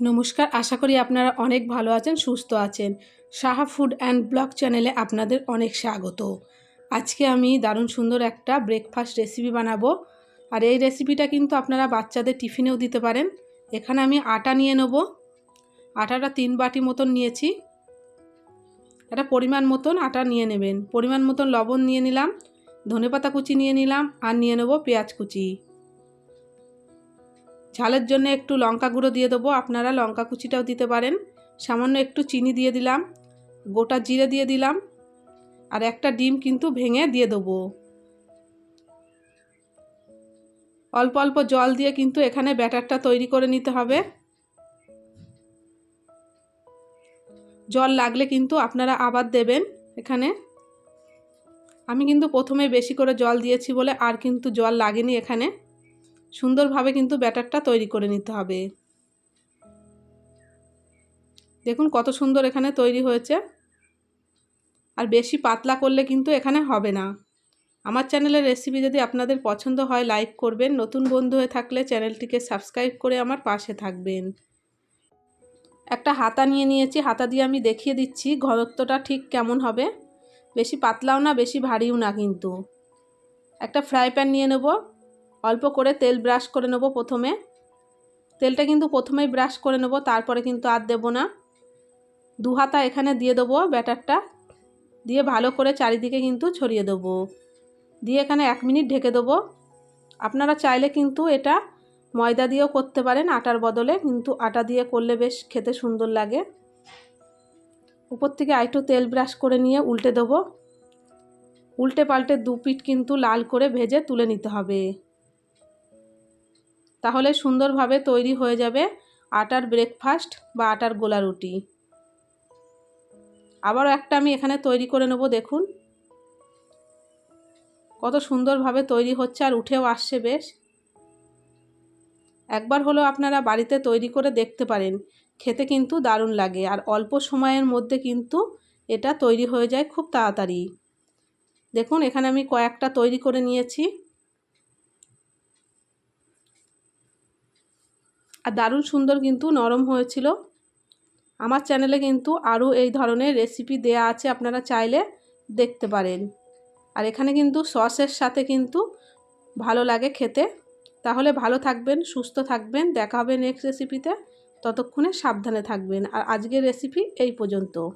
নমস্কার, আশা করি আপনারা অনেক ভালো আছেন, সুস্থ আছেন। সাহা ফুড অ্যান্ড ব্লগ চ্যানেলে আপনাদের অনেক স্বাগত। আজকে আমি দারুণ সুন্দর একটা ব্রেকফাস্ট রেসিপি বানাবো। আর এই রেসিপিটা কিন্তু আপনারা বাচ্চাদের টিফিনেও দিতে পারেন। এখানে আমি আটা নিয়ে নেব। আটাটা তিন বাটি মতন নিয়েছি। একটা পরিমাণ মতন আটা নিয়ে নেবেন। পরিমাণ মতন লবণ নিয়ে নিলাম, ধনেপাতা কুচি নিয়ে নিলাম, আর নিয়ে নেব পেঁয়াজ কুচি। ঝালের জন্য একটু লঙ্কা গুঁড়ো দিয়ে দেবো। আপনারা লঙ্কা কুচিটাও দিতে পারেন। সামান্য একটু চিনি দিয়ে দিলাম। গোটা জিরে দিয়ে দিলাম। আর একটা ডিম কিন্তু ভেঙে দিয়ে দেবো। অল্প অল্প জল দিয়ে কিন্তু এখানে ব্যাটারটা তৈরি করে নিতে হবে। জল লাগলে কিন্তু আপনারা আবার দেবেন এখানে। আমি কিন্তু প্রথমে বেশি করে জল দিয়েছি বলে আর কিন্তু জল লাগেনি এখানে। সুন্দরভাবে কিন্তু ব্যাটারটা তৈরি করে নিতে হবে। দেখুন কত সুন্দর এখানে তৈরি হয়েছে। আর বেশি পাতলা করলে কিন্তু এখানে হবে না। আমার চ্যানেলের রেসিপি যদি আপনাদের পছন্দ হয়, লাইক করবেন। নতুন বন্ধু হয়ে থাকলে চ্যানেলটিকে সাবস্ক্রাইব করে আমার পাশে থাকবেন। একটা হাতা নিয়ে নিয়েছি। হাতা দিয়ে আমি দেখিয়ে দিচ্ছি ঘনত্বটা ঠিক কেমন হবে। বেশি পাতলাও না, বেশি ভারীও না কিন্তু। একটা ফ্রাই প্যান নিয়ে নেব। অল্প করে তেল ব্রাশ করে নেব প্রথমে। তেলটা কিন্তু প্রথমেই ব্রাশ করে নেব, তারপরে কিন্তু আর দেবো না। দু হাতা এখানে দিয়ে দেবো ব্যাটারটা। দিয়ে ভালো করে চারিদিকে কিন্তু ছড়িয়ে দেবো। দিয়ে এখানে এক মিনিট ঢেকে দেবো। আপনারা চাইলে কিন্তু এটা ময়দা দিয়েও করতে পারেন, আটার বদলে। কিন্তু আটা দিয়ে করলে বেশ খেতে সুন্দর লাগে। উপর থেকে আরেকটু তেল ব্রাশ করে নিয়ে উল্টে দেবো। উল্টে পাল্টে দু পিঠ কিন্তু লাল করে ভেজে তুলে নিতে হবে। তাহলে সুন্দরভাবে তৈরি হয়ে যাবে আটার ব্রেকফাস্ট বা আটার গোলা রুটি। আবারও একটা আমি এখানে তৈরি করে নেব, দেখুন। কত সুন্দরভাবে তৈরি হচ্ছে আর উঠেও আসছে বেশ। একবার হলেও আপনারা বাড়িতে তৈরি করে দেখতে পারেন, খেতে কিন্তু দারুণ লাগে আর অল্প সময়ের মধ্যে কিন্তু এটা তৈরি হয়ে যায় খুব তাড়াতাড়ি। দেখুন, এখানে আমি কয়েকটা তৈরি করে নিয়েছি। আর দারুণ সুন্দর কিন্তু নরম হয়েছিল। আমার চ্যানেলে কিন্তু আরও এই ধরনের রেসিপি দেয়া আছে, আপনারা চাইলে দেখতে পারেন। আর এখানে কিন্তু সসের সাথে কিন্তু ভালো লাগে খেতে। তাহলে ভালো থাকবেন, সুস্থ থাকবেন। দেখা হবে নেক্সট রেসিপিতে ততক্ষণে সাবধানে থাকবেন। আর আজকের রেসিপি এই পর্যন্ত।